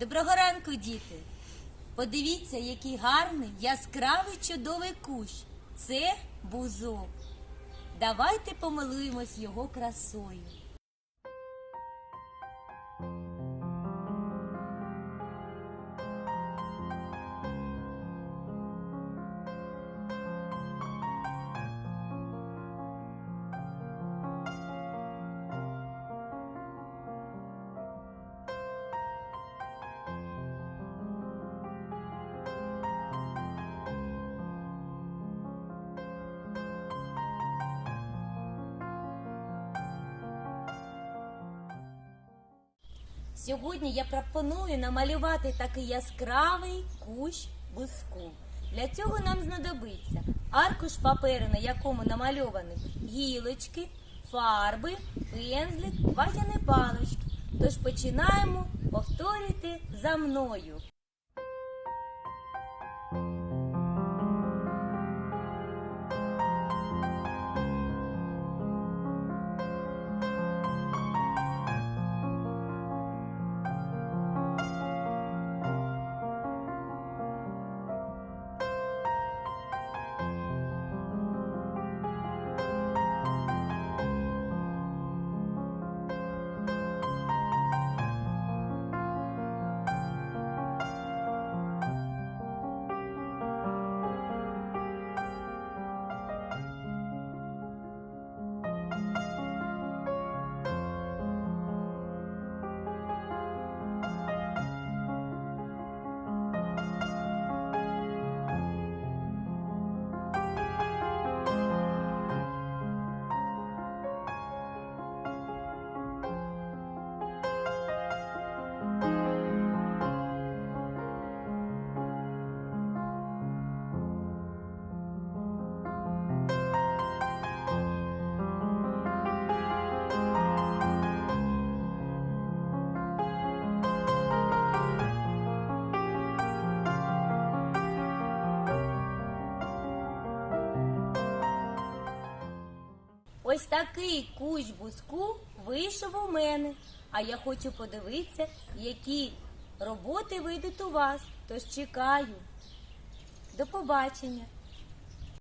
Доброго ранку, діти! Подивіться, який гарний, яскравий чудовий кущ. Це бузок. Давайте помилуємось його красою. Сьогодні я пропоную намалювати такий яскравий кущ буску. Для цього нам знадобиться аркуш паперу, на якому намальовані гілочки, фарби, пензлик, ватяні палички. Тож починаємо повторюйте за мною. Ось такий кущ бузку вийшов у мене. А я хочу подивитися, які роботи вийдуть у вас. Тож чекаю. До побачення!